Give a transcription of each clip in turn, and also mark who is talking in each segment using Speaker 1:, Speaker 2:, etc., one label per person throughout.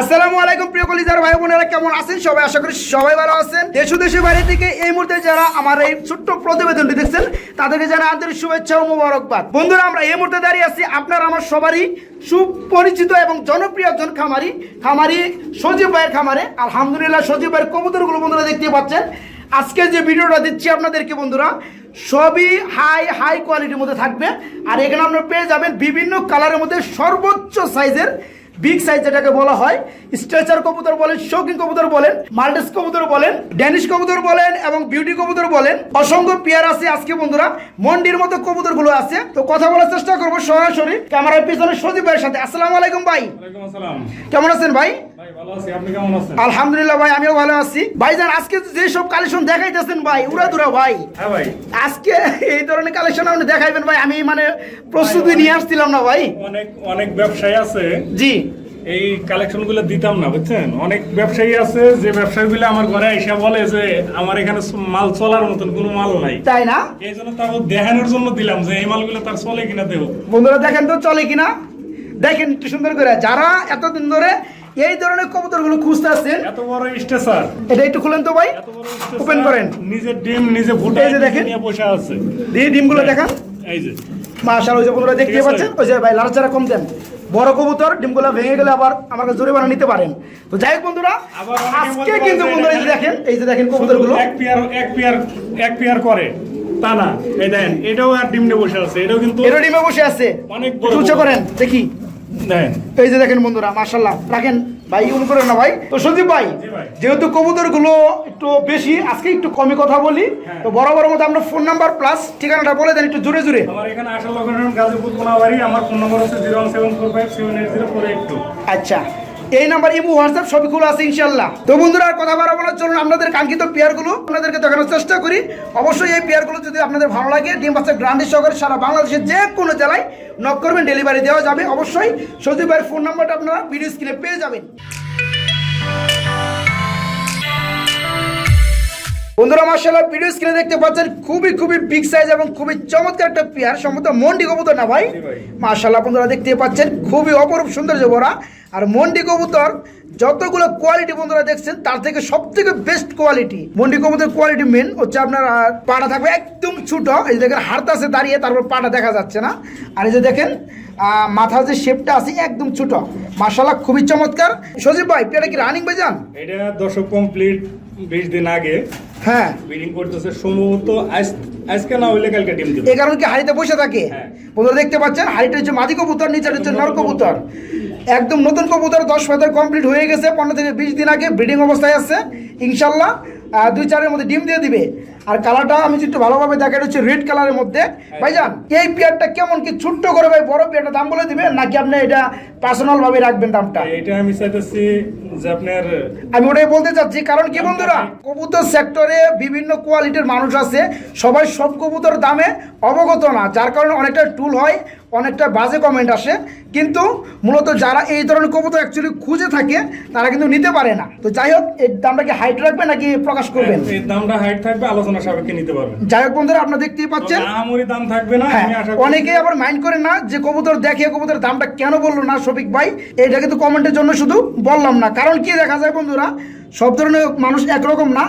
Speaker 1: আসসালামু আলাইকুম, প্রিয় কলিজার ভাই বোনেরা, কেমন আছেন? সবাই আশা করি সবাই ভালো আছেন। দেশ দেশের বাইরে থেকে এই মুহূর্তে যারা আমার এই ছোট্ট প্রতিবেদনটি দেখছেন, তাদেরকে জানা আন্তরিক শুভেচ্ছা ও মোবারকবাদ। বন্ধুরা, আমরা এই মুহূর্তে দাঁড়িয়ে আছি আপনার, আমার সবারই সুপরিচিত এবং জনপ্রিয় একজন খামারি খামারি সজীব ভাইয়ের খামারে। আলহামদুলিল্লাহ, সজীব ভাইয়ের কবুতরগুলো বন্ধুরা দেখতে পাচ্ছেন। আজকে যে ভিডিওটা দিচ্ছি আপনাদেরকে বন্ধুরা, সবই হাই হাই কোয়ালিটির মধ্যে থাকবে। আর এখানে আপনারা পেয়ে যাবেন বিভিন্ন কালারের মধ্যে সর্বোচ্চ সাইজের বিগ সাইজ যেটাকে বলা হয় স্ট্রেচার কবুতর বলেন শৌকিং কবুতর বলেন মাল্টেস কবুতর বলেন ড্যানিশ কবুতর বলেন এবং বিউটি কবুতর বলেন। অসংখ্য পেয়ার আছে আজকে বন্ধুরা। মন্ডির মতো কবুতরগুলো আছে। তো কথা বলার চেষ্টা করব সরাসরি। ক্যামেরার পিছনে সজীব ভাইয়ের সাথে। আসসালাম আলাইকুম ভাই। কেমন আছেন ভাই?
Speaker 2: ভাই ভালো আছি। আপনি কেমন আছেন?
Speaker 1: আলহামদুলিল্লাহ ভাই আমিও ভালো আছি। ভাইজান আজকে যে সব কালেকশন দেখাইতেছেন ভাই উড়াদুরা ভাই।
Speaker 2: হ্যাঁ ভাই।
Speaker 1: আজকে এই ধরনের কালেকশন আপনি দেখাইবেন ভাই আমি মানে প্রস্তুতি নিয়ে আসছিলাম না ভাই।
Speaker 2: অনেক অনেক ব্যবসায়ী আছে।
Speaker 1: জি।
Speaker 2: এই কালেকশনগুলো দিতাম না বুঝছেন? অনেক ব্যবসায়ী আছে যে ব্যবসায়ী গুলো আমার ঘরে এসে বলে যে আমার এখানে মাল চলার মতন কোনো মাল নাই।
Speaker 1: তাই না?
Speaker 2: এই জন্য তারপর দেখানোর জন্য দিলাম যে এই মালগুলো তার চলে কিনা দেব?
Speaker 1: বন্ধুরা দেখেন তো চলে কিনা। দেখেন একটু সুন্দর করে যারা এতদিন ধরে এই ধরনের কবুতরগুলো খুঁজতে আসছেন?
Speaker 2: এত বড় স্টেশন
Speaker 1: এটা একটু খুলেন তো ভাই। Open করেন।
Speaker 2: নিজের ডিম নিজে ফুটে
Speaker 1: এই যে দেখেন।
Speaker 2: বসে আছে।
Speaker 1: দিয়ে ডিমগুলো দেখান
Speaker 2: এই যে।
Speaker 1: মাশাল ওই যে বন্ধুরা দেখতে পাচ্ছেন? ওই যে ভাই কম দেন। বড় কবুতর ডিমগুলো ভেঙে গেলে আবার আমাকে জোরে বানা নিতে পারেন। তো যাই হোক বন্ধুরা আজকে কিন্তু বন্ধুরা এই যে দেখেন এই যে দেখেন কবুতরগুলো।
Speaker 2: এক পেয়ার এক পেয়ার এক পেয়ার করে। তা না এই দেখেন এটাও আর ডিম বসে আছে এটাও কিন্তু
Speaker 1: এরও ডিমে বসে আছে।
Speaker 2: অনেক
Speaker 1: উঁচু করেন দেখি। এই যে দেখেন বন্ধুরা মাসাল্লাহ রাখেন ভাই ইউন করেন না ভাই। তো সন্দীপ ভাই যেহেতু কবুতরগুলো একটু বেশি আজকে একটু কমই কথা বলি।
Speaker 2: হ্যাঁ।
Speaker 1: তো বরাবর মতো আমরা ফোন নাম্বার প্লাস ঠিকানাটা বলে দেন একটু জুড়ে জুড়ে
Speaker 2: আমার এখানে আসার গাজীপুর কোনাবাড়ি আমার ফোন নম্বর হচ্ছে zero seven four five seven eight zero four eight two
Speaker 1: আচ্ছা। এই নাম্বার ইমো, হোয়াটসঅ্যাপ সবই খোলা আছে ইনশাল্লাহ তো বন্ধুরা, আর কথা বলার চলুন আপনাদের কাঙ্ক্ষিত পেয়ারগুলো আপনাদেরকে দেখানোর চেষ্টা করি। অবশ্যই এই পেয়ারগুলো যদি আপনাদের ভালো লাগে, ডিম বাচ্চা গ্রান্ডি সহকারে সারা বাংলাদেশের যে কোনো জেলায় নক করবেন ডেলিভারি দেওয়া যাবে। অবশ্যই সজীব ভাইয়ের ফোন নাম্বারটা আপনারা ভিডিও স্ক্রিনে পেয়ে যাবেন। বন্ধুরা মার্শাল্লাহ ভিডিও স্ক্রিনে দেখতে পাচ্ছেন খুবই খুবই বিগ সাইজ এবং খুবই চমৎকার একটা পেয়ার সম্ভবত মন্ডি কবুতর না ভাই। মার্শাল্লাহ বন্ধুরা দেখতে পাচ্ছেন খুবই অপরূপ সৌন্দর্য ভরা। আর মন্ডি কবুতর যতগুলো কোয়ালিটি বন্ধুরা দেখছেন তার থেকে সব থেকে বেস্ট কোয়ালিটি মন্ডি কবুতর কোয়ালিটি মেন হচ্ছে আপনার পাটা থাকবে একদম ছোট। এই যে দেখেন হাড়তা আছে দাঁড়িয়ে তারপর পাটা দেখা যাচ্ছে না। আর এই যে দেখেন মাথার যে শেপটা আছে একদম ছোট। মার্শাল্লাহ খুবই চমৎকার। সজীব ভাই পেয়ারা কি রানিং ভাই যান
Speaker 2: এটা দশক কমপ্লিট বিশ দিন আগে
Speaker 1: হ্যাঁ।
Speaker 2: বিডিং করতেছে সম্ভবত আজকে না হইলে কালকে ডিম দিবে।
Speaker 1: এই কারণে কি হাড়িতে বসে থাকে।
Speaker 2: হ্যাঁ।
Speaker 1: বন্ধুরা দেখতে পাচ্ছেন হাড়িটা হচ্ছে মাদি কবুতর নিচে হচ্ছে নর কবুতর। একদম নতুন কবুতর দশ পাতার কমপ্লিট হয়ে গেছে। পনেরো থেকে বিশ দিন আগে ব্রিডিং অবস্থায় আছে। ইনশাল্লাহ দুই চারের মধ্যে ডিম দিয়ে দিবে। আর কালারটা আমি একটু ভালোভাবে দেখা এটা হচ্ছে রেড কালারের মধ্যে। ভাইজান এই পেয়ারটা কেমন কি ছোট্ট করে ভাই বড় পেয়ারটা দাম বলে দিবে নাকি আপনি এটা পার্সোনাল ভাবে রাখবেন দামটা?
Speaker 2: এটা আমি চাইতেছি যে আপনার
Speaker 1: আমি ওটাই বলতে চাচ্ছি কারণ কি বন্ধুরা কবুতর সেক্টরে বিভিন্ন কোয়ালিটির মানুষ আছে সবাই সব কবুতর দামে অবগত না যার কারণে অনেকটা টুল হয়। অনেকটা বাজে কমেন্ট আসে। কিন্তু মূলত যারা এই ধরনের কবুতর অ্যাকচুয়ালি খুঁজে থাকে তারা কিন্তু নিতে পারে না। তো যাই হোক এর দামটা কি হাইট রাখবে নাকি প্রকাশ করবেন?
Speaker 2: এই দামটা হাইট থাকবে আলোচনা সাপেক্ষে নিতে পারবেন।
Speaker 1: যাই হোক বন্ধুরা আপনারা দেখতেই পাচ্ছেন।
Speaker 2: আহামরি দাম থাকবে না
Speaker 1: হ্যাঁ
Speaker 2: আমি আশা করি।
Speaker 1: অনেকেই আবার মাইন্ড করে না যে কবুতর দেখে কবুতরের দামটা কেন বলল না শফিক ভাই। এটা কিন্তু কমেন্টের জন্য শুধু বললাম না। কারণ কি দেখা যায় বন্ধুরা সব ধরনের মানুষ একরকম না।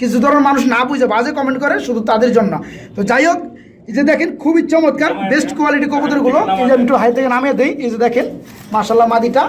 Speaker 1: কিছু ধরনের মানুষ না বুঝে বাজে কমেন্ট করে শুধু তাদের জন্য। তো যাই হোক এই যে দেখেন খুবই চমৎকার বেস্ট কোয়ালিটি কবুতরগুলো গুলো। যে আমি একটু হাই থেকে নামিয়ে দিই এই যে দেখেন মাসাল্লাহ মাদিটা।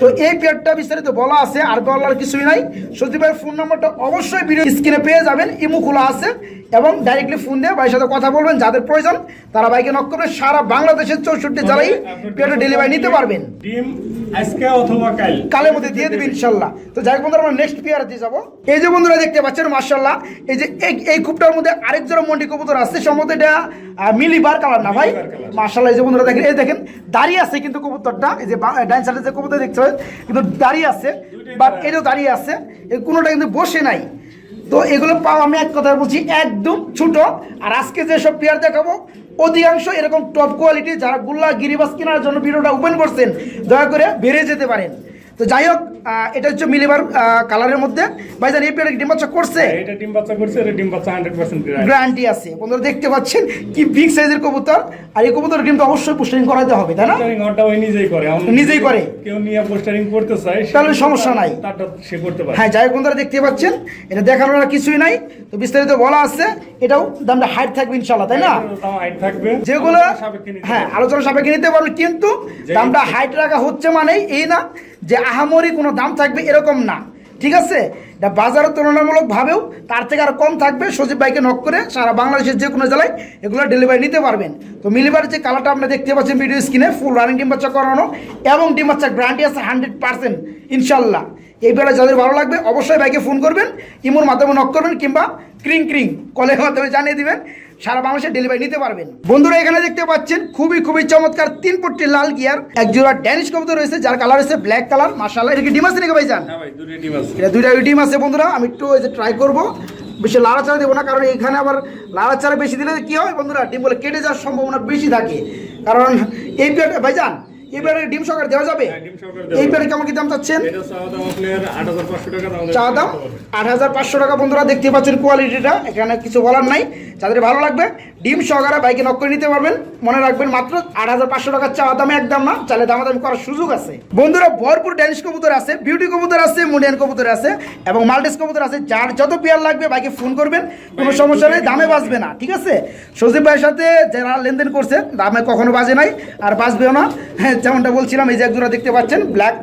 Speaker 1: তো এই পেয়ারটা বিস্তারিত বলা আছে আর বলার কিছুই নাই। সত্যি ভাইয়ের ফোন নাম্বারটা অবশ্যই ভিডিও স্ক্রিনে পেয়ে যাবেন ইমু খোলা আছে। এবং ডাইরেক্টলি ফোন দিয়ে ভাইয়ের সাথে কথা বলবেন যাদের প্রয়োজন তারা ভাইকে নক করবে সারা বাংলাদেশের চৌষট্টি জেলায় পেয়ারটা ডেলিভারি নিতে পারবেন।
Speaker 2: ডিম আজকে অথবা কাল।
Speaker 1: কালের মধ্যে দিয়ে দেবে ইনশাল্লাহ। তো যাই বন্ধুরা আমরা নেক্সট পেয়ার দিয়ে যাব। এই যে বন্ধুরা দেখতে পাচ্ছেন মার্শাল্লাহ এই যে এই- কূপটার মধ্যে আরেক জোড়া মন্ডি কবুতর আসছে সম্ভবত এটা আহ, মিলি বার কালার না ভাই? মার্শাল্লাহ এই যে বন্ধুরা দেখেন এই দেখেন দাঁড়িয়ে আছে কিন্তু কবুতরটা এই যে ডাইন সাইডে যে কবুতর দেখতে হয় কিন্তু দাঁড়িয়ে আছে বাট এটাও দাঁড়িয়ে আছে কোনোটা কিন্তু বসে নাই। তো এগুলো পাও আমি এক কথা বলছি একদম ছোট। আর আজকে যেসব প্লেয়ার দেখাবো, অধিকাংশ এরকম টপ কোয়ালিটি যারা গুল্লা গিরিবাস কেনার জন্য ভিডিওটা ওপেন করছেন, দয়া করে বেড়ে যেতে পারেন। তো যাই হোক এটা হচ্ছে মিলিবার কালারের মধ্যে। ভাইজান এই পেয়ারে ডিম বাচ্চা করছে?
Speaker 2: এটা ডিম বাচ্চা করছে এটা ডিম বাচ্চা হান্ড্রেড পার্সেন্ট
Speaker 1: গ্যারান্টি আছে। বন্ধুরা দেখতে পাচ্ছেন কি বিগ সাইজের কবুতর। আর এই কবুতর ডিম তো অবশ্যই পুষ্টিং করাতে হবে তাই না?
Speaker 2: পোস্টারিং ঘরটা ওই নিজেই করে।
Speaker 1: নিজেই করে?
Speaker 2: কেউ নিয়ে পোস্টারিং করতে চায়
Speaker 1: তাহলে সমস্যা নাই।
Speaker 2: তারটা সে করতে পারে।
Speaker 1: হ্যাঁ যাই হোক বন্ধুরা দেখতে পাচ্ছেন। এটা দেখানোর আর কিছুই নাই। তো বিস্তারিত বলা আছে এটাও দামটা হাইট থাকবে ইনশাল্লাহ তাই না?
Speaker 2: height থাকবে।
Speaker 1: যেগুলো হ্যাঁ। আলোচনা সাপেক্ষে নিতে পারবেন কিন্তু দামটা হাইট রাখা হচ্ছে মানেই এই না। যে আহামরি কোনো দাম থাকবে এরকম না। ঠিক আছে? এটা বাজারের তুলনামূলকভাবেও তার থেকে আর কম থাকবে। সজীব বাইকে নক করে সারা বাংলাদেশের যে কোনো জেলায় এগুলো ডেলিভারি নিতে পারবেন। তো মিলিবার যে কালারটা আপনি দেখতে পাচ্ছেন ভিডিও স্ক্রিনে ফুল রানিং ডিম বাচ্চা করানো এবং ডিম বাচ্চা গ্যারান্টি আছে হান্ড্রেড পার্সেন্ট ইনশাল্লাহ। এই বেলা যাদের ভালো লাগবে অবশ্যই বাইকে ফোন করবেন ইমোর মাধ্যমে নক করবেন কিংবা ক্রিং ক্রিং কলের মাধ্যমে জানিয়ে দিবেন সারা বাংলাদেশে ডেলিভারি নিতে পারবেন। বন্ধুরা এখানে দেখতে পাচ্ছেন খুবই খুবই চমৎকার তিন পট্টি লাল গিয়ার এক জোড়া ড্যানিশ কবুতর রয়েছে যার কালার হচ্ছে ব্ল্যাক কালার মাশাআল্লাহ। এটা কি ডিম আছে নাকি
Speaker 2: হ্যাঁ ভাই আছে।
Speaker 1: এটা দুইটা ডিম আছে বন্ধুরা আমি একটু এই যে ট্রাই করব। বেশি লাড়াচাড়া দেবো না কারণ এখানে আবার লাড়াচাড়া বেশি দিলে কি হয় বন্ধুরা ডিম বলে কেটে যাওয়ার সম্ভাবনা বেশি থাকে। কারণ এই ভাইজান এই পেয়ারে ডিম সকার দেওয়া যাবে?
Speaker 2: সহকারে
Speaker 1: এই
Speaker 2: যাবে।
Speaker 1: কেমন কি দাম চাচ্ছেন? চা দাম আট হাজার পাঁচশো টাকা বন্ধুরা দেখতে পাচ্ছেন কোয়ালিটিটা এখানে কিছু বলার নাই। যাদের ভালো লাগবে ডিম সহকারে বাইকে নক করে নিতে পারবেন। মনে রাখবেন মাত্র আট হাজার পাঁচশো টাকার চা দামে একদম না চালে দামাদামি করার সুযোগ আছে। বন্ধুরা ভরপুর ড্যানিশ কবুতর আছে বিউটি কবুতর আছে মুন্ডিয়ান কবুতর আছে এবং মাল্টিস কবুতর আছে। যার যত পেয়ার লাগবে বাইকে ফোন করবেন। কোনো সমস্যা নেই দামে বাঁচবে না ঠিক আছে? সজীব ভাইয়ের সাথে যারা লেনদেন করছে দামে কখনো বাজে নাই আর বাঁচবেও না। হ্যাঁ যেমনটা বলছিলাম, এই যে এক জোড়া দেখতে পাচ্ছেন ব্ল্যাক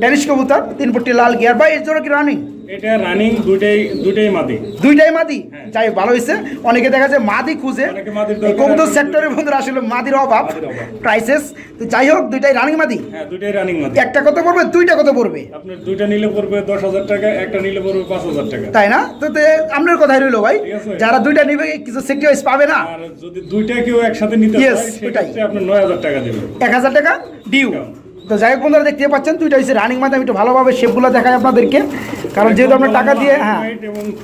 Speaker 1: ড্যানিশ কবুতর, তিন ফুটটি লাল গিয়ার বা এই জোড়া কি রানিং?
Speaker 2: এটা রানিং দুইটাই দুইটাই মাদি।
Speaker 1: দুইটাই মাদি? যাই হোক, ভালো হয়েছে অনেকে দেখা যায় মাদি খুঁজে। কবুতর সেক্টরের বন্ধুরা আসলে মাদির অভাব প্রাইসেস তো যাই হোক দুইটাই রানিং মাদি?
Speaker 2: হ্যাঁ দুইটাই রানিং মাদি।
Speaker 1: একটা কত পড়বে? দুইটা কত পড়বে?
Speaker 2: আপনার দুইটা নিলে পড়বে দশ হাজার টাকা একটা নিলে পড়বে পাঁচ হাজার টাকা।
Speaker 1: তাই না? তো তে আপনার কথাই রইল ভাই। যারা দুইটা নিবে কিছু সেক্টর ওয়াইজ পাবে না?
Speaker 2: আর যদি দুইটা কেউ একসাথে নিতে চায় সেক্ষেত্রে আপনার নয় হাজার টাকা দেবে।
Speaker 1: এক হাজার টাকা? ডিউ তো যাই হোক বন্ধুরা দেখতে পাচ্ছেন দুইটা হচ্ছে রানিং মাদি আমি একটু ভালোভাবে শেপগুলো দেখাই আপনাদেরকে। কারণ যেহেতু আপনার টাকা দিয়ে হ্যাঁ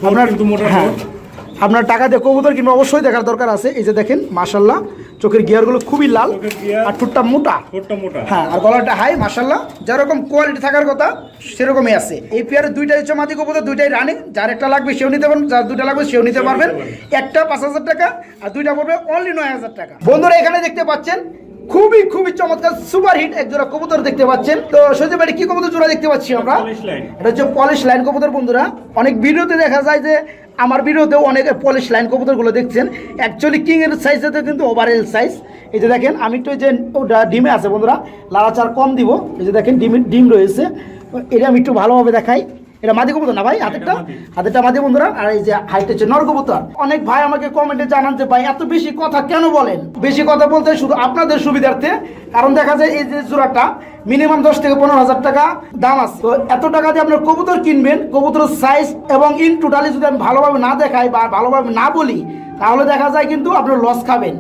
Speaker 1: আপনার হ্যাঁ আপনার টাকা দিয়ে কবুতর কিংবা অবশ্যই দেখার দরকার আছে। এই যে দেখেন মাশাল্লাহ চোখের গিয়ারগুলো খুবই লাল আর ঠোঁটটা মোটা। হ্যাঁ আর গলাটা হাই মাশাল্লাহ যেরকম কোয়ালিটি থাকার কথা সেরকমই আছে। এই পেয়ারে দুইটাই হচ্ছে মাদি কবুতর দুইটাই রানিং যার একটা লাগবে সেও নিতে পারবেন যার দুইটা লাগবে সেও নিতে পারবেন। একটা পাঁচ হাজার টাকা আর দুইটা পড়বে অনলি নয় হাজার টাকা। বন্ধুরা এখানে দেখতে পাচ্ছেন খুবই খুবই চমৎকার সুপার হিট এক জোড়া কবুতর দেখতে পাচ্ছেন। তো সত্যি বাড়ি কি কবুতর জোড়া দেখতে পাচ্ছি আমরা? এটা হচ্ছে পলিশ লাইন কবুতর বন্ধুরা। অনেক ভিডিওতে দেখা যায় যে আমার ভিডিওতেও অনেক পলিশ লাইন কবুতরগুলো দেখছেন। অ্যাকচুয়ালি কিং এর সাইজে কিন্তু ওভারএল সাইজ এই যে দেখেন আমি একটু যে ওটা ডিমে আছে বন্ধুরা লাড়াচার কম দিব। এই যে দেখেন ডিম ডিম রয়েছে। এটা আমি একটু ভালোভাবে দেখাই। এটা মাদি কবুতর না ভাই? হাতেরটা?
Speaker 2: মাদি।
Speaker 1: হাতেরটা মাদি বন্ধুরা আর এই যে হাইট হচ্ছে নর কবুতর। অনেক ভাই আমাকে কমেন্টে জানান যে ভাই এত বেশি কথা কেন বলেন? বেশি কথা বলতে শুধু আপনাদের সুবিধার্থে কারণ দেখা যায় এই যে জোড়াটা মিনিমাম দশ থেকে পনেরো হাজার টাকা দাম আছে। তো এত টাকা দিয়ে আপনার কবুতর কিনবেন কবুতরের সাইজ এবং ইন টোটালি যদি আমি ভালোভাবে না দেখাই বা ভালোভাবে না বলি তাহলে দেখা যায় কিন্তু আপনার লস খাবেন।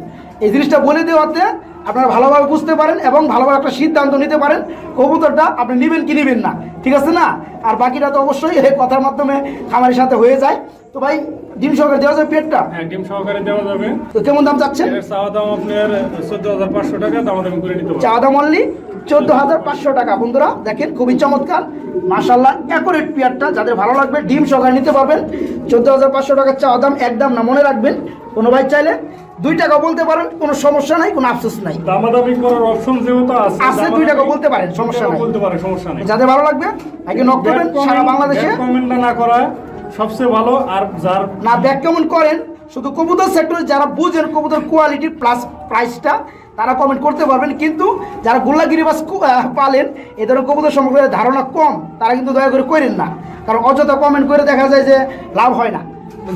Speaker 1: এই জিনিসটা বলে দেওয়াতে আপনারা ভালোভাবে বুঝতে পারেন এবং ভালোভাবে একটা সিদ্ধান্ত নিতে পারেন কবুতরটা আপনি নেবেন কি নেবেন না ঠিক আছে না? আর বাকিটা তো অবশ্যই এই কথার মাধ্যমে খামারের সাথে হয়ে যায়। তো ভাই ডিম সহকারে দেওয়া যায় পেটটা?
Speaker 2: হ্যাঁ ডিম সহকারে দেওয়া যাবে।
Speaker 1: তো কেমন দাম চাচ্ছেন?
Speaker 2: এর চাওয়া দাম আপনার চোদ্দ হাজার পাঁচশো টাকা দাম দামি করে নিতে পারবেন
Speaker 1: চা দাম অনলি চোদ্দ হাজার পাঁচশো টাকা। বন্ধুরা দেখেন খুবই চমৎকার। মাসাল্লাহ অ্যাকোরেট পেয়ারটা। যাদের ভালো লাগবে ডিম সহকারে নিতে পারবেন। চোদ্দ হাজার পাঁচশো টাকার চা দাম একদম না মনে রাখবেন। কোনো ভাই চাইলে দুই টাকা বলতে পারেন কোনো সমস্যা নাই কোনো আফসোস নাই।
Speaker 2: দামাদামি করার অপশন যেহেতু আছে
Speaker 1: আছে, দুই টাকা বলতে পারেন, সমস্যা নাই।
Speaker 2: বলতে পারে সমস্যা নেই।
Speaker 1: যাদের ভালো লাগবে আগে নক করবেন সারা বাংলাদেশে।
Speaker 2: কমেন্টটা না করা সবচেয়ে ভালো আর যার
Speaker 1: না ব্যাক কেমন করেন শুধু কবুতর সেক্টরে যারা বুঝেন কবুতর কোয়ালিটি প্লাস প্রাইসটা তারা কমেন্ট করতে পারবেন কিন্তু যারা গোল্লাগিরি বাস পালেন এ ধরনের কবুতর সম্পর্কে ধারণা কম তারা কিন্তু দয়া করে করেন না। কারণ অযথা কমেন্ট করে দেখা যায় যে লাভ হয় না।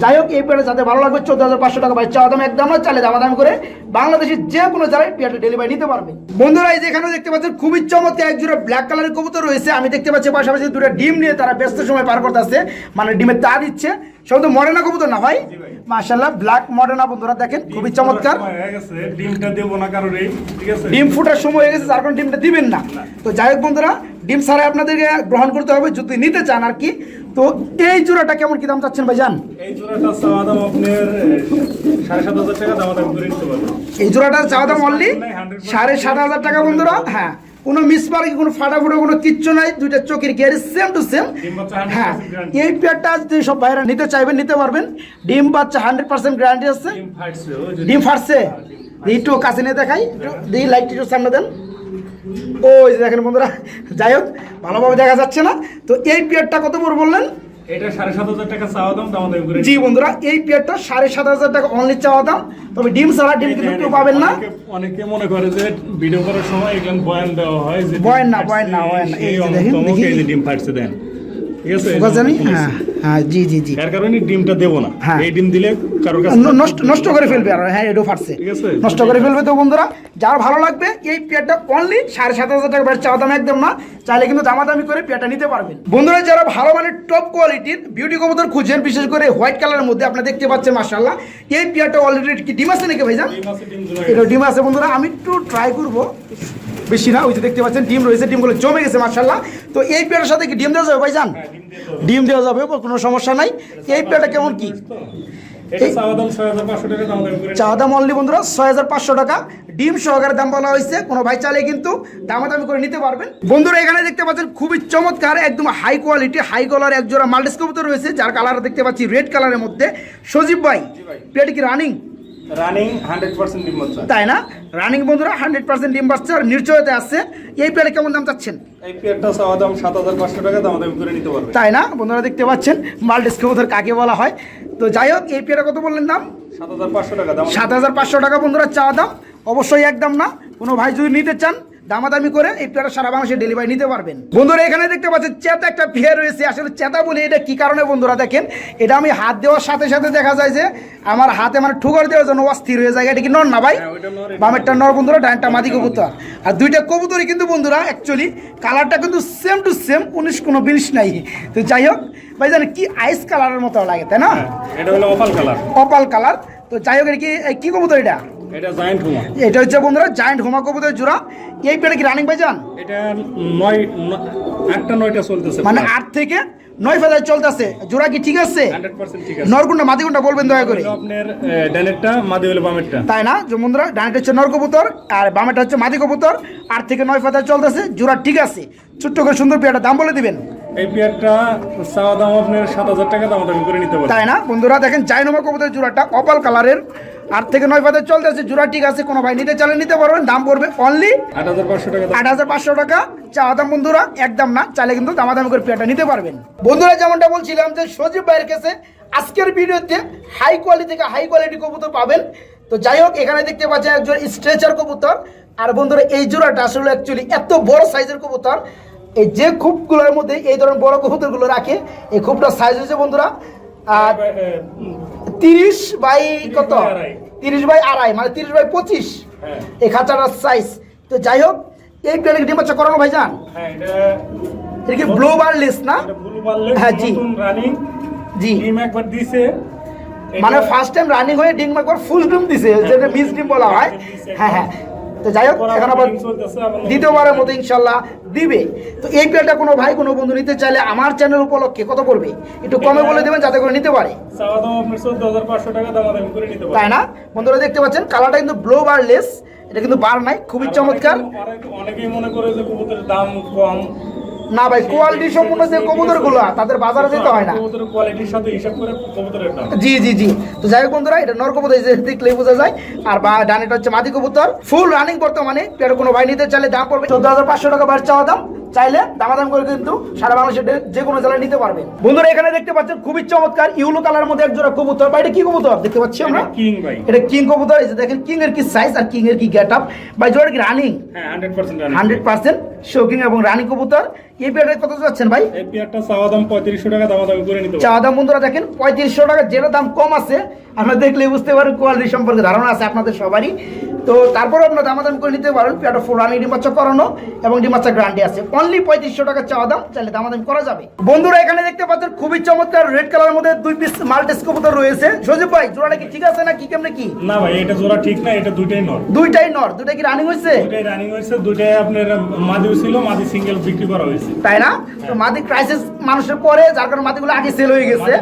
Speaker 1: যাই হোক, এই পেয়ারটা যাদের ভালো লাগবে, চোদ্দ হাজার পাঁচশো টাকা বাচ্চা চাওয়া দাম একদম না চালে দামা দাম করে বাংলাদেশের যে কোনো জায়গায় পেয়ারটা ডেলিভারি নিতে পারবে। বন্ধুরা, এই যেখানে দেখতে পাচ্ছেন, খুবই চমৎকার, এক জোড়া ব্ল্যাক কালারের কবুতর রয়েছে। আমি দেখতে পাচ্ছি পাশাপাশি দুটো ডিম নিয়ে তারা ব্যস্ত সময় পার করতে আসছে মানে ডিমের তা দিচ্ছে। সব তো মরে না কবুতর
Speaker 2: না ভাই।
Speaker 1: মাশাল্লাহ ব্ল্যাক মডেনা বন্ধুরা দেখেন খুবই চমৎকার।
Speaker 2: ফোটার সময় গেছে ডিমটা দেবো না কারোর ঠিক আছে?
Speaker 1: ডিম ফুটার সময় হয়ে গেছে যার কারণে ডিমটা দিবেন না। তো যাই হোক বন্ধুরা ডিম ছাড়াই আপনাদেরকে গ্রহণ করতে হবে যদি নিতে চান আর কি। তো এই জোড়াটা কেমন কি দাম চাচ্ছেন ভাই জান
Speaker 2: এই জোড়াটা চাওয়া দাম আপনার সাড়ে সাত হাজার টাকা দাম দামি করে নিতে পারবেন।
Speaker 1: এই জোড়াটার চাওয়া দাম অনলি সাড়ে সাত হাজার টাকা বন্ধুরা হ্যাঁ। কোনো মিসমার্কি কোনো ফাটাফুটো কোনো কিচ্ছু নাই দুইটা চোখের গিয়ার সেম টু সেম
Speaker 2: ডিম বাচ্চা 100%
Speaker 1: হ্যাঁ এই পেয়ারটা যদি সব ভাইরা নিতে চাইবেন নিতে পারবেন। ডিম বাচ্চা হান্ড্রেড পার্সেন্ট গ্যারান্টি আছে।
Speaker 2: ডিম ফাটছে ওই যে
Speaker 1: ডিম একটু কাছে নিয়ে দেখাই। দিই লাইট একটু সামনে দেন। ওই দেখেন বন্ধুরা যাই হোক ভালোভাবে দেখা যাচ্ছে না। তো এই পেয়ারটা কত বড় বললেন?
Speaker 2: এটা সাড়ে সাত হাজার টাকা চাওয়া দাম তো করে
Speaker 1: জি বন্ধুরা এই পেয়ারটা সাড়ে সাত হাজার টাকা অনলি চাওয়া দাম। তবে ডিম ছাড়া ডিম কিন্তু কেউ পাবেন না।
Speaker 2: অনেকে- মনে করে যে ভিডিও করার সময় এগুলো বয়ান দেওয়া হয়
Speaker 1: বয়ান না, বয়ান না, বয়ান না। এই দেখেন,
Speaker 2: ডিম ফাটছে দেন। ঠিক আছে?
Speaker 1: জানি হ্যাঁ হ্যাঁ জি জি জি।
Speaker 2: এর কারণে ডিমটা দেবো না?
Speaker 1: হ্যাঁ।
Speaker 2: এই ডিম দিলে কারোর কাছে
Speaker 1: নষ্ট নষ্ট করে ফেলবে আর হ্যাঁ এটাও ফাটছে।
Speaker 2: ঠিক আছে।
Speaker 1: নষ্ট করে ফেলবে তো বন্ধুরা। যার ভালো লাগবে এই পেয়ারটা অনলি সাড়ে সাত হাজার টাকা চাওয়া দাম একদম না। চাইলে কিন্তু দামাদামি করে পেয়ারটা নিতে পারবেন। বন্ধুরা যারা ভালো মানের টপ কোয়ালিটির বিউটি কবুতর খুঁজছেন বিশেষ করে হোয়াইট কালারের মধ্যে আপনারা দেখতে পাচ্ছেন মার্শাল্লাহ এই পেয়ারটা অলরেডি কি ডিম আছে নাকি ভাইজান? এটা ডিম আছে বন্ধুরা আমি একটু ট্রাই করব। বেশি না ওই যে দেখতে পাচ্ছেন ডিম রয়েছে ডিমগুলো জমে গেছে মার্শাল্লাহ তো এই পেয়ারের সাথে কি ডিম দেওয়া যাবে ভাইজান?
Speaker 2: হ্যাঁ, ডিম
Speaker 1: দেওয়া যাবে। কোনো সমস্যা নাই। এই পেয়ারটা কেমন কি? চা দাম অনলি বন্ধুরা ছয় হাজার পাঁচশো টাকা। ডিম সহকারে দাম বলা হয়েছে কোনো ভাই কিন্তু দামাদামি করে নিতে পারবেন। বন্ধুরা এখানে দেখতে পাচ্ছেন খুবই চমৎকার একদম হাই কোয়ালিটি হাই কলার এক জোড়া মাল্টিস রয়েছে যার কালার দেখতে পাচ্ছি রেড কালারের মধ্যে। সজীব ভাই
Speaker 2: ভাই।
Speaker 1: পেট কি রানিং
Speaker 2: রানিং হান্ড্রেড পার্সেন্ট ডিম বাচ্চা।
Speaker 1: তাই না? রানিং বন্ধুরা হান্ড্রেড পার্সেন্ট ডিম আর নিশ্চয়তে আসছে এই পেয়ারে কেমন দাম চাচ্ছেন?
Speaker 2: এই পেয়ারটা চাওয়া দাম সাত হাজার পাঁচশো টাকা দাম দাম করে নিতে পারবে।
Speaker 1: তাই না? বন্ধুরা দেখতে পাচ্ছেন মাল্টিস কবুতর কাকে বলা হয়? তো যাই হোক এই পেয়ারে কত বললেন দাম?
Speaker 2: সাত হাজার পাঁচশো টাকা দাম
Speaker 1: সাত হাজার পাঁচশো টাকা বন্ধুরা দাম। অবশ্যই একদম না। কোনো ভাই যদি নিতে চান দামাদামি করে এই পেয়ারা সারা বাংলাদেশে ডেলিভারি নিতে পারবেন। বন্ধুরা এখানে দেখতে পাচ্ছেন চেতা একটা পেয়ার রয়েছে। আসলে চেতা বলে এটা কি কারণে বন্ধুরা দেখেন? এটা আমি হাত দেওয়ার সাথে সাথে দেখা যায় যে আমার হাতে মানে ঠুকর দেওয়ার জন্য অস্থির হয়ে যায়। এটা কি নর না ভাই?
Speaker 2: হ্যাঁ,
Speaker 1: বামেরটা নর বন্ধুরা ডাইনটা মাদি কবুতর। আর দুইটা কবুতরই কিন্তু বন্ধুরা অ্যাকচুয়ালি কালারটা কিন্তু সেম টু সেম উনিশ কোনো বিনিশ নাই। তো যাই হোক ভাই জানেন কি আইস কালারের মতো লাগে তাই না?
Speaker 2: হ্যাঁ, এটা হলো অফাল কালার
Speaker 1: কপাল কালার তো যাই হোক এটা কি কি কবুতর এটা?
Speaker 2: এটা জায়েন্ট হুমা
Speaker 1: এটা হচ্ছে বন্ধুরা জায়েন্ট হোমা কবুতর জোড়া। এই পেটে কি রানিং ভাইজান?
Speaker 2: এটা নয় আটটা নয়টা চলতেছে
Speaker 1: মানে আট থেকে নয় ফেদার চলতেছে। জোড়া কি ঠিক আছে?
Speaker 2: হান্ড্রেড পার্সেন্ট
Speaker 1: নরকুন্ডা মাদি কোনটা বলবেন দয়া করে।
Speaker 2: আপনার ডানেরটা মাদি হলো বামেরটা।
Speaker 1: তাই না? বন্ধুরা হচ্ছে নর কবুতর আর বামেটা হচ্ছে মাদি কবুতর। আট থেকে নয় ফেদার চলতেছে। জোড়া ঠিক আছে। ছোট্ট করে সুন্দর পেয়ারটা দাম বলে দিবেন।
Speaker 2: এই পেয়ারটা চাওয়া দাম আপনার সাত হাজার টাকা দাম করে নিতে
Speaker 1: তাই না? বন্ধুরা দেখেন জাইনোমা কবুতর জোড়াটা অপাল কালারের। আট থেকে নয় ফেদার চলতেছে। জোড়া ঠিক আছে কোনো ভাই নিতে চাইলে নিতে পারবেন। দাম পড়বে অনলি
Speaker 2: আট হাজার পাঁচশো টাকা
Speaker 1: আট হাজার পাঁচশো টাকা। চা দাম বন্ধুরা একদম না চাইলে কিন্তু দামাদামি করে পেয়ারটা নিতে পারবেন। বন্ধুরা যেমনটা বলছিলাম যে সজীব ভাইয়ের কাছে আজকের ভিডিওতে হাই কোয়ালিটি থেকে হাই কোয়ালিটি কবুতর পাবেন। তো যাই হোক এখানে দেখতে পাচ্ছেন একজন স্ট্রেচার কবুতর। আর বন্ধুরা এই জোড়াটা আসলে অ্যাকচুয়ালি এত বড় সাইজের কবুতর। এই যে খুবগুলোর মধ্যে এই ধরনের বড় কবুতরগুলো রাখে এই খুবটা সাইজ হয়েছে বন্ধুরা। তিরিশ বাই কত। তিরিশ বাই আড়াই মানে তিরিশ বাই পঁচিশ।
Speaker 2: হ্যাঁ।
Speaker 1: এই খাঁচাটার সাইজ তো যাই হোক এই প্লেনে ডিম বাচ্চা করানো ভাইজান?
Speaker 2: হ্যাঁ এটা
Speaker 1: এটা কি ব্লো বার লিস্ট না হ্যাঁ, জি।
Speaker 2: রানিং
Speaker 1: জি।
Speaker 2: ডিম একবার দিছে।
Speaker 1: মানে ফার্স্ট টাইম রানিং হয়ে ডিম একবার ফুল ডিম দিছে যেটা মিস ডিম বলা হয়। হ্যাঁ হ্যাঁ। তো যাই হোক এখন আবার দ্বিতীয়বারের মতো ইনশাল্লাহ দিবে। তো এই প্লেটটা কোনো ভাই কোনো বন্ধু নিতে চাইলে আমার চ্যানেল উপলক্ষে কত পড়বে? একটু কমে বলে দেবেন যাতে করে নিতে পারে। তাই না? বন্ধুরা দেখতে পাচ্ছেন কালারটা কিন্তু ব্লো বার লেস এটা কিন্তু বার নাই খুবই চমৎকার।
Speaker 2: অনেকে- অনেকে- অনেকেই মনে করে যে কবুতরের দাম কম।
Speaker 1: না ভাই কোয়ালিটি সম্পূর্ণ যে কবুতরগুলো তাদের বাজারে যেতে হয় না।
Speaker 2: কোয়ালিটির সাথে হিসাব করে কবুতরের দাম।
Speaker 1: জি জি জি। তো যাই হোক বন্ধুরা এটা নর কবুতর এই যে দেখলে বোঝা যায়। আর বা ডানেটা হচ্ছে মাদি কবুতর। ফুল রানিং বর্তমানে মানে কোনো ভাই নিতে চাইলে দাম পড়বে। চোদ্দ হাজার পাঁচশো টাকা বার চাওয়া দাম। চাইলে দামাদাম করে কিন্তু সারা বাংলাদেশের যে কোনো জেলায় নিতে পারবেন বন্ধুরা এখানে দেখতে পাচ্ছেন খুবই চমৎকার ইউলো কালার মধ্যে এক জোড়া কবুতর। বা এটা কি কবুতর? দেখতে পাচ্ছি আমরা।
Speaker 2: কিং ভাই।
Speaker 1: এটা কিং কবুতর। এই যে দেখেন কিং এর কি সাইজ আর কিং এর কি গেট আপ বা জোড়া কি রানিং
Speaker 2: হ্যাঁ হান্ড্রেড পার্সেন্ট
Speaker 1: হান্ড্রেড পার্সেন্ট শৌকিং এবং রানী কবুতর। এই পেয়ারটা কত যাচ্ছেন ভাই?
Speaker 2: এই পেয়ারটা চাওয়া দাম পঁয়ত্রিশশো টাকা দাম দাম করে নিতে
Speaker 1: চাওয়া দাম বন্ধুরা দেখেন পঁয়ত্রিশশো টাকা যেটা দাম কম আছে আমরা দেখলে বুঝতে পারেন কোয়ালিটি সম্পর্কে ধারণা আছে আপনাদের সবারই। তো তারপরে আপনারা দামাদাম করে নিতে পারেন পেয়ারটা ফুল রানি ডিমাচ্চা করানো এবং ডিমাচ্চা গ্রান্ডি আছে। অনলি পঁয়ত্রিশশো টাকা চাওয়া দাম চাইলে দামাদাম করা যাবে। বন্ধুরা এখানে দেখতে পাচ্ছেন খুবই চমৎকার রেড কালারের মধ্যে দুই পিস মাল্টেস কবুতর রয়েছে। সজীব ভাই জোড়াটা কি ঠিক আছে না কি কেমনে কি?
Speaker 2: না ভাই এটা জোড়া ঠিক না এটা দুইটাই নর
Speaker 1: দুইটাই নর দুইটা কি রানিং হয়েছে?
Speaker 2: দুইটাই রানিং হয়েছে দুইটাই আপনার মাদিও ছিল মাদি সিঙ্গেল বিক্রি করা হয়েছে।
Speaker 1: তাই না? তো মাদি ক্রাইসিস মানুষের পরে যার কারণে মাদিগুলো আগে সেল হয়ে গেছে।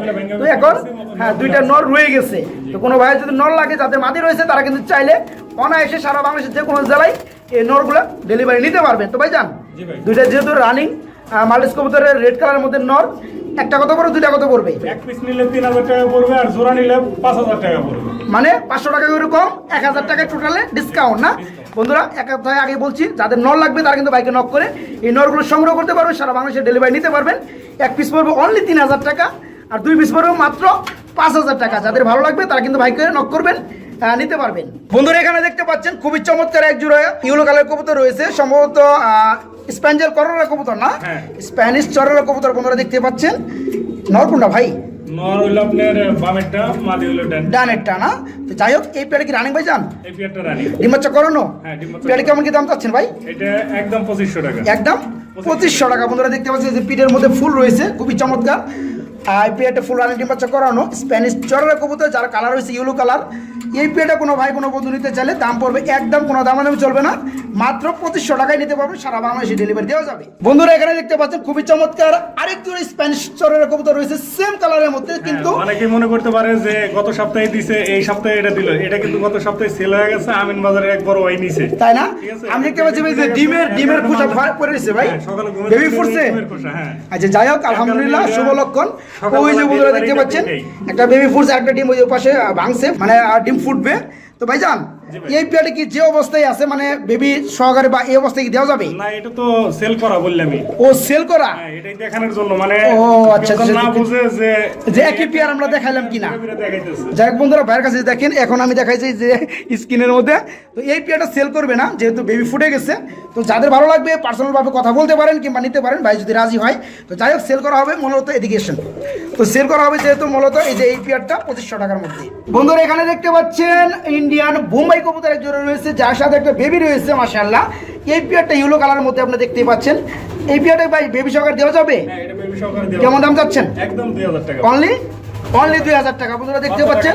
Speaker 1: তো এখন হ্যাঁ দুইটা নর রয়ে গেছে। তো কোনো ভাই যদি নর লাগে যাতে মাদি রয়েছে তারা কিন্তু চাইলে অনায়াসে সারা বাংলাদেশের যে কোনো জেলায় এই নরগুলো ডেলিভারি নিতে পারবেন। তো ভাই। যান। দুইটা যেহেতু রানিং মাল্টিস কবুতরের রেড কালারের মধ্যে নর একটা কত পড়বে দুইটা কত পড়বে?
Speaker 2: এক পিস নিলে তিন হাজার টাকা পড়বে আর জোড়া নিলে পাঁচ হাজার টাকা পড়বে।
Speaker 1: মানে পাঁচশো টাকা করে কম এক হাজার টাকা টোটালে ডিসকাউন্ট না? বন্ধুরা এক কথায় আগে বলছি যাদের নর লাগবে তারা কিন্তু বাইকে নক করে এই নরগুলো সংগ্রহ করতে পারবেন সারা বাংলাদেশে ডেলিভারি নিতে পারবেন। এক পিস পড়বে অনলি তিন হাজার টাকা আর দুই পিস পড়বে মাত্র পাঁচ হাজার টাকা। যাদের ভালো লাগবে তারা কিন্তু বাইকে নক করবেন। নিতে পারবেন। বন্ধুরা এখানে দেখতে পাচ্ছেন খুবই চমৎকার এক জোড়া ইউলো কালার কবুতর রয়েছে। সম্ভবত স্প্যাঞ্জেল করোনা কবুতর না?
Speaker 2: হ্যাঁ।
Speaker 1: স্প্যানিশ চরের কবুতর বন্ধুরা দেখতে পাচ্ছেন। নরকুন্ডা ভাই?
Speaker 2: নর হইল আপনার বামেরটা মাদি হইল ডান।
Speaker 1: ডানেরটা না? তো যাই হোক এই পেয়ারে কি রানিং ভাই যান
Speaker 2: এই পেয়ারটা রানি
Speaker 1: ডিম বাচ্চা করানো?
Speaker 2: হ্যাঁ,
Speaker 1: পেয়ারে কেমন কি দাম চাচ্ছেন ভাই?
Speaker 2: এটা একদম পঁচিশশো টাকা।
Speaker 1: একদম? পঁচিশশো টাকা বন্ধুরা দেখতে পাচ্ছেন যে পিঠের মধ্যে ফুল রয়েছে খুবই চমৎকার। পেয়ারটা ফুল রানিং করানো। স্প্যানিশ চরের কবুতর যার কালার হয়েছে ইয়েলো কালার এই পেয়ারটা কোনো ভাই কোনো বন্ধু নিতে চাইলে দাম পড়বে একদম কোনো চলবে না। মাত্র পঁচিশশো টাকায় নিতে পারবেন সারা বাংলাদেশে ডেলিভারি দেওয়া যাবে। বন্ধুরা এখানে দেখতে পাচ্ছেন খুবই চমৎকার আরেক জোড়া স্প্যানিশ চরের কবুতর রয়েছে সেম কালারের মধ্যে কিন্তু
Speaker 2: হ্যাঁ, অনেকেই মনে করতে পারে যে গত সপ্তাহে দিছে এই সপ্তাহে এটা দিল। এটা কিন্তু গত সপ্তাহে সেল হয়ে গেছে আমিন বাজারে একবার ওই নিছে।
Speaker 1: তাই না? আমি দেখতে পাচ্ছি যে ডিমের ডিমের খোসা পড়ে রয়েছে ভাই।
Speaker 2: হ্যাঁ,
Speaker 1: বেবি ফুটছে।
Speaker 2: হ্যাঁ।
Speaker 1: আচ্ছা যাই হোক আলহামদুলিল্লাহ শুভ লক্ষণ। ওই যে বন্ধুরা দেখতে পাচ্ছেন একটা বেবি ফুটছে একটা ডিম ওই পাশে ভাঙছে মানে ডিম ফুটবে তো ভাইজান। এই পেয়ারটা কি যে অবস্থায় আছে মানে বেবি সহকারে বা এই অবস্থায় কি দেওয়া যাবে?
Speaker 2: না এটা তো সেল করা বললামই
Speaker 1: ও সেল করা?
Speaker 2: হ্যাঁ এটাই দেখানোর জন্য মানে
Speaker 1: ও, আচ্ছা,
Speaker 2: তো
Speaker 1: আচ্ছা,
Speaker 2: না বুঝে যে
Speaker 1: যে একই পেয়ার আমরা দেখাইলাম কিনা। যাই হোক বন্ধুরা ভাইয়ের কাছে দেখেন এখন আমি দেখাইছি যে স্ক্রিনের মধ্যে। তো এই পেয়ারটা সেল করবে না যেহেতু বেবি ফুটে গেছে। তো যাদের ভালো লাগবে পার্সোনাল ভাবে কথা বলতে পারেন কিংবা নিতে পারেন ভাই যদি রাজি হয় তো যাই হোক সেল করা হবে মূলত এডুকেশন তো সেল করা হবে যেহেতু মূলত এই যে এই পেয়ারটা পঁচিশশো টাকার মধ্যে। বন্ধুরা এখানে দেখতে পাচ্ছেন ইন্ডিয়ান বোম্বাই কবুতর এক জোড়া রয়েছে যার সাথে একটা বেবি রয়েছে মাশাআল্লাহ। এই পেয়ারটা ইউলো কালারের মধ্যে আপনি দেখতেই পাচ্ছেন। এই পেয়ারটা ভাই বেবি সহকারে দেওয়া যাবে?
Speaker 2: হ্যাঁ এটা বেবি সহকারে দেওয়া
Speaker 1: কেমন দাম চাচ্ছেন?
Speaker 2: একদম দুই হাজার টাকা।
Speaker 1: অনলি অনলি দুই হাজার টাকা। বন্ধুরা দেখতে পাচ্ছেন?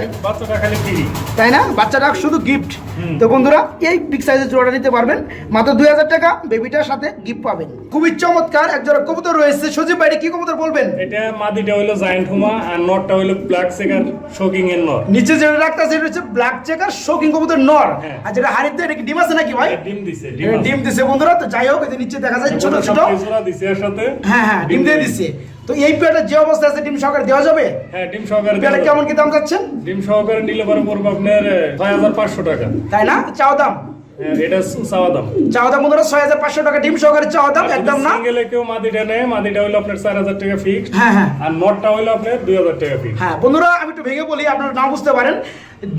Speaker 1: তাই না? বাচ্চাটা শুধু গিফট তো বন্ধুরা এই বিগ সাইজের জোড়াটা নিতে পারবেন। মাত্র দুই হাজার টাকা বেবিটার সাথে গিফট পাবেন। খুবই চমৎকার এক জোড়া কবুতর রয়েছে। সজীব বাইরে কি কবুতর বলবেন?
Speaker 2: এটা মাদিটা হইল জায়ান্ট হুমা আর নটটা হইল ব্ল্যাক সেকার শোকিং এর নট
Speaker 1: নিচে যেটা রাখতে সেটা হচ্ছে ব্ল্যাক চেকার শোকিং কবুতর নর।
Speaker 2: হ্যাঁ।
Speaker 1: আর যেটা হাড়িতে এটা কি ডিম আছে নাকি ভাই?
Speaker 2: ডিম দিছে ডিম
Speaker 1: ডিম দিছে বন্ধুরা তো যাই হোক এই যে নিচে দেখা যায় ছোট ছোট।
Speaker 2: সব দিছে এর সাথে।
Speaker 1: হ্যাঁ হ্যাঁ ডিম দিয়ে দিচ্ছে তো এই পেয়ারটা যে অবস্থা আছে ডিম সহকারে দেওয়া যাবে?
Speaker 2: হ্যাঁ ডিম সহকারে
Speaker 1: পেয়ারটা কেমন কি দাম যাচ্ছেন
Speaker 2: ডিম সহকারে নিলে পরে পড়বে আপনার ছয় হাজার পাঁচশো টাকা।
Speaker 1: তাই না? চাও দাম?
Speaker 2: হ্যাঁ, এটা চাওয়া দাম।
Speaker 1: দাম বন্ধুরা ছয় হাজার পাঁচশো টাকা ডিম সহকারে দাম একদম না?
Speaker 2: সিঙ্গেলে কেউ মাদিটা নেয় মাদিটা আপনার চার হাজার টাকা ফিক্সড
Speaker 1: হ্যাঁ হ্যাঁ।
Speaker 2: আর নটটা আপনার দুই হাজার টাকা
Speaker 1: হ্যাঁ বন্ধুরা আমি একটু ভেঙে বলি আপনারা না বুঝতে পারেন।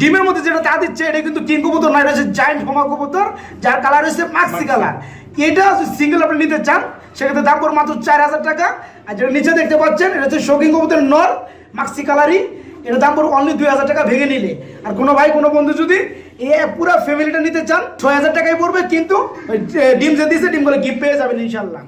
Speaker 1: ডিমের মধ্যে যেটা দিচ্ছে এটা কিন্তু কিং কবুতর নয় এটা হচ্ছে জায়েন্ট হোমা কবুতর যার কালার হচ্ছে মাক্সি কালার এটা সিঙ্গেল আপনি নিতে চান সেক্ষেত্রে দাম পড়বে মাত্র চার হাজার টাকা। আর যেটা নিচে দেখতে পাচ্ছেন এটা হচ্ছে শৌকিং কবুতর নর মাক্সি কালারই এটা দাম পড়বে অনলি দুই হাজার টাকা ভেঙে নিলে। আর কোনো ভাই, কোনো বন্ধু যদি এ পুরো ফ্যামিলিটা নিতে চান, ছয় হাজার টাকাই পড়বে, কিন্তু ডিম যে দিয়েছে ডিম করে গিফট পেয়ে যাবেন ইনশাল্লাহ।